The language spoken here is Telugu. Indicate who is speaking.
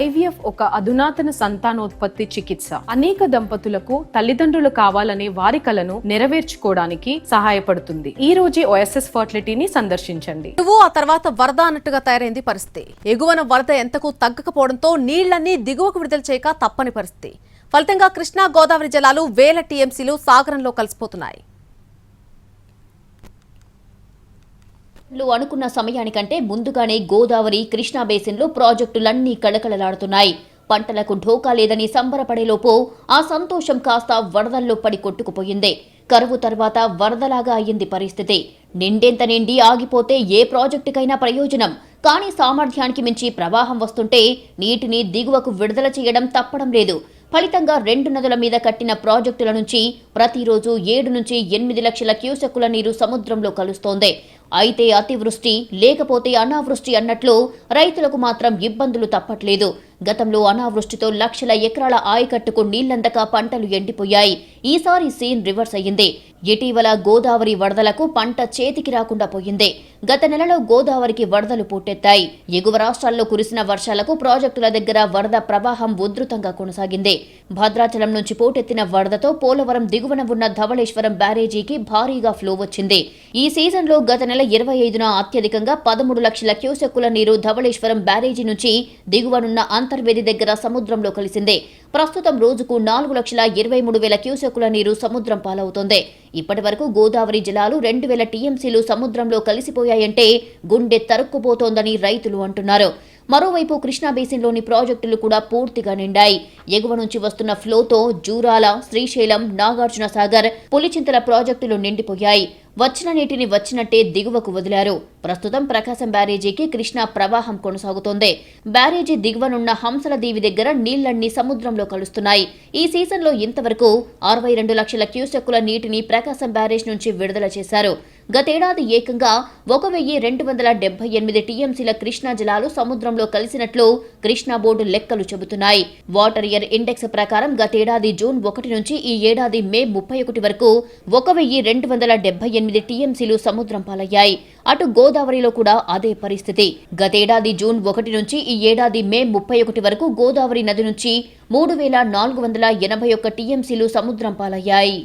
Speaker 1: ఐవీఎఫ్ ఒక అధునాతన సంతానోత్పత్తి చికిత్స. అనేక దంపతులకు తల్లిదండ్రులు కావాలనే వారి కలను నెరవేర్చుకోవడానికి సహాయపడుతుంది. ఈ రోజే ఓఎస్ఎస్ ఫర్టిలిటీని సందర్శించండి.
Speaker 2: నువ్వు ఆ తర్వాత వరద అన్నట్టుగా తయారైంది పరిస్థితి. ఎగువన వరద ఎంతకు తగ్గకపోవడంతో నీళ్ళన్నీ దిగువకు విడుదల చేయక తప్పని పరిస్థితి. ఫలితంగా కృష్ణా గోదావరి జలాలు వేల టీఎంసీలు సాగరంలో కలిసిపోతున్నాయి.
Speaker 3: లు అనుకున్న సమయానికంటే ముందుగానే గోదావరి కృష్ణా బేసిన్లో ప్రాజెక్టులన్నీ కళకళలాడుతున్నాయి. పంటలకు ఢోకా లేదని సంబరపడేలోపు ఆ సంతోషం కాస్త వరదల్లో పడి కొట్టుకుపోయింది. కరువు తర్వాత వరదలాగా అయ్యింది పరిస్థితి. నిండెంత నిండి ఆగిపోతే ఏ ప్రాజెక్టుకైనా ప్రయోజనం. కానీ సామర్థ్యానికి మించి ప్రవాహం వస్తుంటే నీటిని దిగువకు విడుదల చేయడం తప్పడం లేదు. ఫలితంగా రెండు నదుల మీద కట్టిన ప్రాజెక్టుల నుంచి ప్రతిరోజు ఏడు నుంచి ఎనిమిది లక్షల క్యూసెక్కుల నీరు సముద్రంలో కలుస్తోంది. అయితే అతివృష్టి లేకపోతే అనావృష్టి అన్నట్లు రైతులకు మాత్రం ఇబ్బందులు తప్పట్లేదు. గతంలో అనావృష్టితో లక్షల ఎకరాల ఆయకట్టుకు నీళ్ళందక పంటలు ఎండిపోయాయి. ఈసారి సీన్ రివర్స్ అయ్యింది. ఇటీవల గోదావరి వరదలకు పంట చేతికి రాకుండా పోయింది. గత నెలలో గోదావరికి వరదలు పోటెత్తాయి ఎగువ రాష్ట్రాల్లో కురిసిన వర్షాలకు ప్రాజెక్టుల దగ్గర వరద ప్రవాహం ఉధృతంగా కొనసాగింది. భద్రాచలం నుంచి పోటెత్తిన వరదతో పోలవరం దిగువన ఉన్న ధవళేశ్వరం బ్యారేజీకి భారీగా ఫ్లో వచ్చింది. ఈ సీజన్లో గత నెల ఇరవై ఐదున అత్యధికంగా పదమూడు లక్షల క్యూసెక్కుల నీరు ధవళేశ్వరం బ్యారేజీ నుంచి దిగువనున్న అంతర్వేది దగ్గర సముద్రంలో కలిసింది. ప్రస్తుతం రోజుకు నాలుగు లక్షల ఇరవై మూడు వేల క్యూసెక్కుల నీరు సముద్రం పాలవుతోంది. ఇప్పటి వరకు గోదావరి జలాలు రెండు వేల టీఎంసీలు సముద్రంలో కలిసిపోయాయంటే గుండె తరుక్కుపోతోందని రైతులు అంటున్నారు. మరోవైపు కృష్ణా బేసిన్లోని ప్రాజెక్టులు కూడా పూర్తిగా నిండాయి. ఎగువ నుంచి వస్తున్న ఫ్లోతో జూరాల శ్రీశైలం నాగార్జున సాగర్ పులిచింతల ప్రాజెక్టులు నిండిపోయాయి. వచ్చిన నీటిని వచ్చినట్టే దిగువకు వదిలారు. ప్రస్తుతం ప్రకాశం బ్యారేజీకి కృష్ణా ప్రవాహం కొనసాగుతోంది. బ్యారేజీ దిగువనున్న హంసల దీవి దగ్గర నీళ్ళన్నీ సముద్రంలో కలుస్తున్నాయి. ఈ సీజన్లో ఇంతవరకు అరవై రెండు లక్షల క్యూసెక్కుల నీటిని ప్రకాశం బ్యారేజ్ నుంచి విడుదల చేశారు. గతేడాది ఏకంగా ఒక వెయ్యి రెండు వందల డెబ్బై ఎనిమిది టీఎంసీల కృష్ణా జలాలు సముద్రంలో కలిసినట్లు కృష్ణా బోర్డు లెక్కలు చెబుతున్నాయి. వాటర్ ఇయర్ ఇండెక్స్ ప్రకారం గతేడాది జూన్ ఒకటి నుంచి ఈ ఏడాది మే ముప్పై ఒకటి వరకు ఒక వెయ్యి రెండు వందల డెబ్బై ఎనిమిది టీఎంసీలు సముద్రం పాలయ్యాయి. అటు గోదావరిలో కూడా అదే పరిస్థితి. గతేడాది జూన్ ఒకటి నుంచి ఈ ఏడాది మే ముప్పై ఒకటి వరకు గోదావరి నది నుంచి మూడు వేల నాలుగు వందల ఎనభై ఒక్క టీఎంసీలు సముద్రం పాలయ్యాయి.